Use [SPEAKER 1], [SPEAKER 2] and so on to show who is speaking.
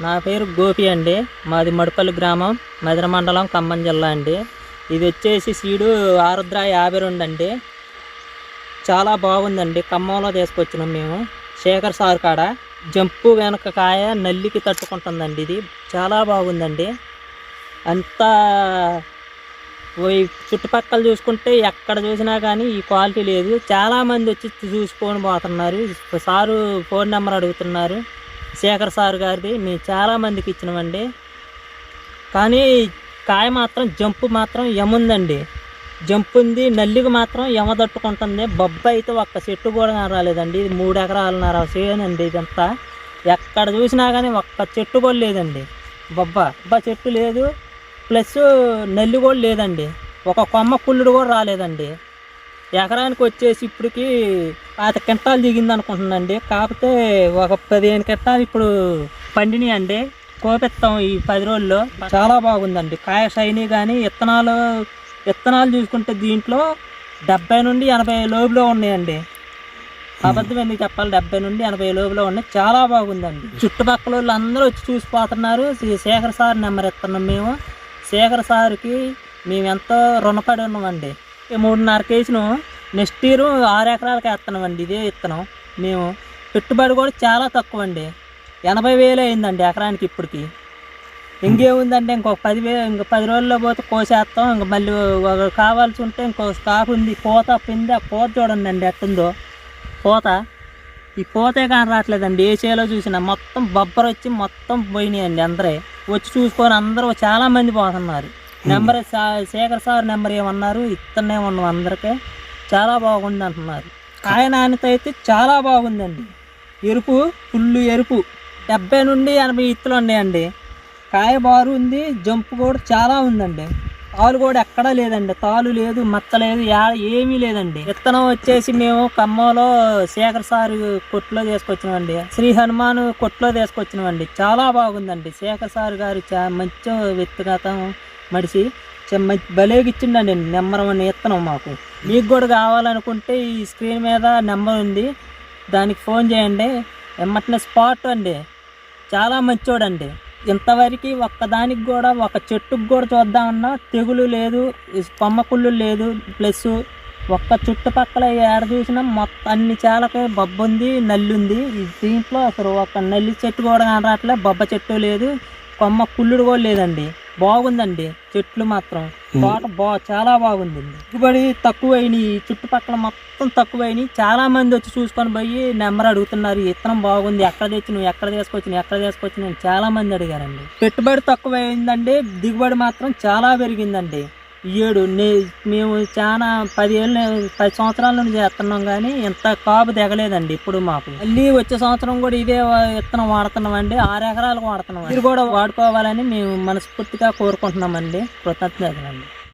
[SPEAKER 1] నా పేరు గోపి అండి. మాది మడుపల్లి గ్రామం మదిర మండలం ఖమ్మం జిల్లా అండి. ఇది వచ్చేసి సీడు ఆరుద్ర యాభై రెండు అండి. చాలా బాగుందండి. ఖమ్మంలో తీసుకొచ్చినాం మేము. శేఖర్ సార్ కాడ జంపు వెనక కాయ నల్లికి తట్టుకుంటుందండి ఇది. చాలా బాగుందండి. అంతా ఈ చుట్టుపక్కల చూసుకుంటే ఎక్కడ చూసినా కానీ ఈ క్వాలిటీ లేదు. చాలామంది వచ్చి చూసుకొని పోతున్నారు. సారు ఫోన్ నెంబర్ అడుగుతున్నారు. శేఖర్ సార్ గారిది మేము చాలామందికి ఇచ్చినామండి కానీ కాయ మాత్రం జంపు మాత్రం ఎముందండి జంపు ఉంది నల్లికి మాత్రం ఎమదట్టుకుంటుంది బొబ్బ అయితే ఒక్క చెట్టు కూడా రాలేదండి. ఇది మూడు ఎకరాలన్నర చేనండి ఇదంతా. ఎక్కడ చూసినా కానీ ఒక్క చెట్టు కూడా లేదండి. బొబ్బ బొబ్బ చెట్టు లేదు. ప్లస్ నల్లి కూడా లేదండి. ఒక కొమ్మ కుళ్ళుడు కూడా రాలేదండి. ఎకరానికి వచ్చేసి ఇప్పటికి పాత కింటాలు దిగింది అనుకుంటుందండి కాకపోతే ఒక పదిహేను కింటాలు ఇప్పుడు పండినాయి అండి కోపిస్తాం ఈ పది రోజుల్లో. చాలా బాగుందండి. కాయ షైనీ కానీ విత్తనాలు విత్తనాలు చూసుకుంటే దీంట్లో డెబ్బై నుండి ఎనభై లోపులో ఉన్నాయండి. అబద్ధం ఎందుకు చెప్పాలి? డెబ్బై నుండి ఎనభై లోపులో ఉన్నాయి. చాలా బాగుందండి. చుట్టుపక్కల వాళ్ళు అందరూ వచ్చి చూసిపోతున్నారు శ్రీ శేఖర్ సార్ నెంబర్ ఇస్తున్నాం మేము. శేఖర్ సార్కి మేము ఎంతో రుణపడి ఉన్నామండి. ఈ మూడున్నర కేజీను నెక్స్ట్ ఇయర్ ఆరు ఎకరాలకు వేస్తున్నామండి ఇదే విత్తనం మేము పెట్టుబడి కూడా చాలా తక్కువ అండి ఎనభై వేలు అయిందండి ఎకరానికి ఇప్పటికి. ఇంకేముందంటే ఇంకొక పది వే ఇంక పది రోజుల్లో పోతే కోసేస్తాం ఇంక మళ్ళీ ఒక కావాల్సి ఉంటే ఇంకో స్టాక్ ఉంది పూత పిండి ఆ పూత చూడండి అండి ఎట్టుందో పూత. ఈ పోతే కానీ రావట్లేదండి ఏ చేలో చూసినా మొత్తం బొబ్బరు వచ్చి మొత్తం పోయినాయండి అందరే. వచ్చి చూసుకొని అందరూ చాలా మంది పోతున్నారు. నెంబర్ శేఖర్ సార్ నెంబర్ ఏమన్నారు? ఇత్తనే ఉన్నాం అందరికీ. చాలా బాగుంది అంటున్నారు. కాయ నాణ్యత అయితే చాలా బాగుందండి. ఎరుపు ఫుల్ ఎరుపు. డెబ్బై నుండి ఎనభై ఇత్తులు ఉన్నాయండి. కాయ బారు ఉంది జంపు కూడా చాలా ఉందండి. తాలు కూడా ఎక్కడా లేదండి. తాలు లేదు మచ్చ లేదు ఏమీ లేదండి. విత్తనం వచ్చేసి మేము ఖమ్మంలో శేఖర్ సార్ కొట్లో తీసుకొచ్చినామండి. శ్రీ హనుమాన్ కొట్లో తీసుకొచ్చినామండి. చాలా బాగుందండి. శేఖర్ సార్ గారు చా మంచి వ్యక్తిగతం. మడిసి చ- మంచి నెంబర్ వన్ విత్తనం మాకు. మీకు కూడా కావాలనుకుంటే ఈ స్క్రీన్ మీద నెంబర్ ఉంది. దానికి ఫోన్ చేయండి. ఎమ్మటనే స్పాట్ అండి. చాలా మంచోడండి. ఇంతవరకు ఒక్కదానికి కూడా ఒక చెట్టుకు కూడా చూద్దామన్నా తెగులు లేదు కొమ్మకుళ్ళు కొమ్మ కుళ్ళు లేదు. ప్లస్ ఒక్క చుట్టుపక్కల ఏడ చూసినా మొత్తం అన్ని చాలకే బొబ్బ ఉంది నల్లి ఉంది. ఈ దీంట్లో అసలు ఒక నల్లి చెట్టు కూడా కనరాట్లే బొబ్బ చెట్టు లేదు కొమ్మ కుళ్ళుడు కూడా లేదండి. బాగుందండి. చెట్లు మాత్రం. తోట బా చాలా బాగుంది. దిగుబడి తక్కువైనాయి. చుట్టుపక్కల మొత్తం తక్కువైనాయి. చాలా మంది వచ్చి చూసుకొని పోయి నెంబర్ అడుగుతున్నారు. "ఈ విత్తనం బాగుంది. ఎక్కడ తెచ్చి నువ్వు ఎక్కడ తీసుకొచ్చి ఎక్కడ తీసుకొచ్చి నేను చాలా మంది అడిగారండి. పెట్టుబడి తక్కువైందండి. దిగుబడి మాత్రం చాలా పెరిగిందండి. ఏడు నే మేము చాలా పదివేలు పది సంవత్సరాల నుండి చేస్తున్నాం కానీ ఇంత కాపు దిగలేదండి ఇప్పుడు మాకు. మళ్ళీ వచ్చే సంవత్సరం కూడా ఇదే విత్తనం వాడుతున్నాం అండి ఆరు ఎకరాలకు వాడుతున్నాం. ఇది కూడా వాడుకోవాలని మేము మనస్ఫూర్తిగా కోరుకుంటున్నామండి. కృతజ్ఞతలండి.